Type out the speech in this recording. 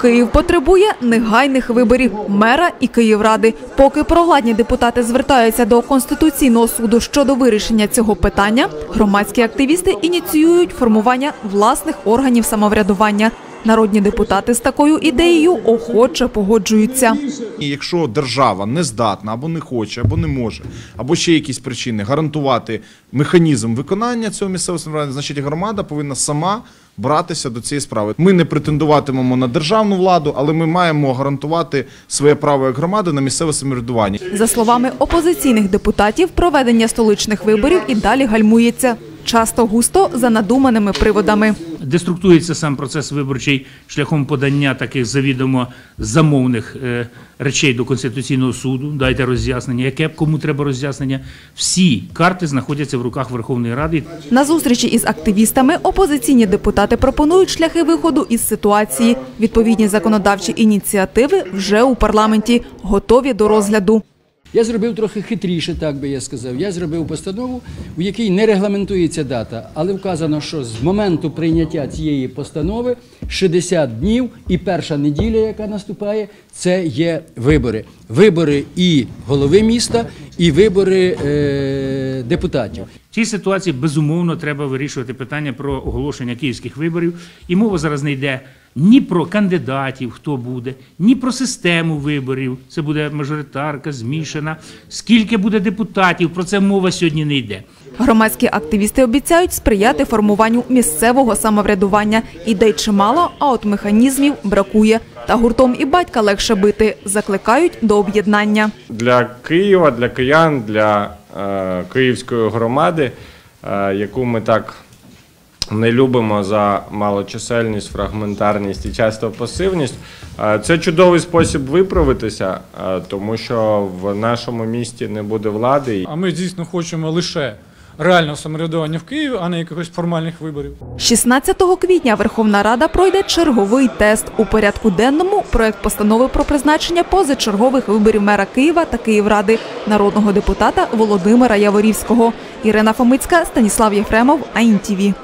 Київ потребує негайних виборів мера і Київради. Поки провладні депутати звертаються до конституційного суду щодо вирішення цього питання, громадські активісти ініціюють формування власних органів самоврядування. Народні депутати з такою ідеєю охоче погоджуються. Якщо держава не здатна або не хоче, або не може, або ще якісь причини гарантувати механізм виконання цього місцевого самоврядування, значить громада повинна сама братися до цієї справи. Ми не претендуватимемо на державну владу, але ми маємо гарантувати своє право як громади на місцеве самоврядування. За словами опозиційних депутатів, проведення столичних виборів і далі гальмується. Часто густо за надуманими приводами. Деструктується сам процес виборчий шляхом подання таких завідомо замовних е, речей до Конституційного суду. Дайте роз'яснення. Яке кому треба роз'яснення? Всі карти знаходяться в руках Верховної Ради. На зустрічі із активістами опозиційні депутати пропонують шляхи виходу із ситуації. Відповідні законодавчі ініціативи вже у парламенті готові до розгляду. Я зробив трохи хитріше, так би я сказав. Я зробив постанову, в якій не регламентується дата, але вказано, що з моменту прийняття цієї постанови 60 днів і перша неділя, яка наступає, це є вибори. Вибори і голови міста, і вибори е, депутатів. В цій ситуації безумовно треба вирішувати питання про оголошення київських виборів. І мова зараз не йде ні про кандидатів, хто буде, ні про систему виборів. Це буде мажоритарка, змішана. Скільки буде депутатів, про це мова сьогодні не йде. Громадські активісти обіцяють сприяти формуванню місцевого самоврядування. Ідей чимало, а от механізмів бракує. Та гуртом і батька легше бити. Закликають до об'єднання. для Києва, для киян, для е, київської громади, е, яку ми так не любимо за малочисельність, фрагментарність і часто пасивність. Е, це чудовий спосіб виправитися, е, тому що в нашому місті не буде влади. А ми дійсно хочемо лише реального самоврядування в Києві, а не якихось формальних виборів. 16 квітня Верховна Рада пройде черговий тест. У порядку денному проект постанови про призначення позачергових виборів мера Києва та Київради, народного депутата Володимира Яворівського. Ірина Фомицька, Станіслав Єфремов, АІНТІВІ.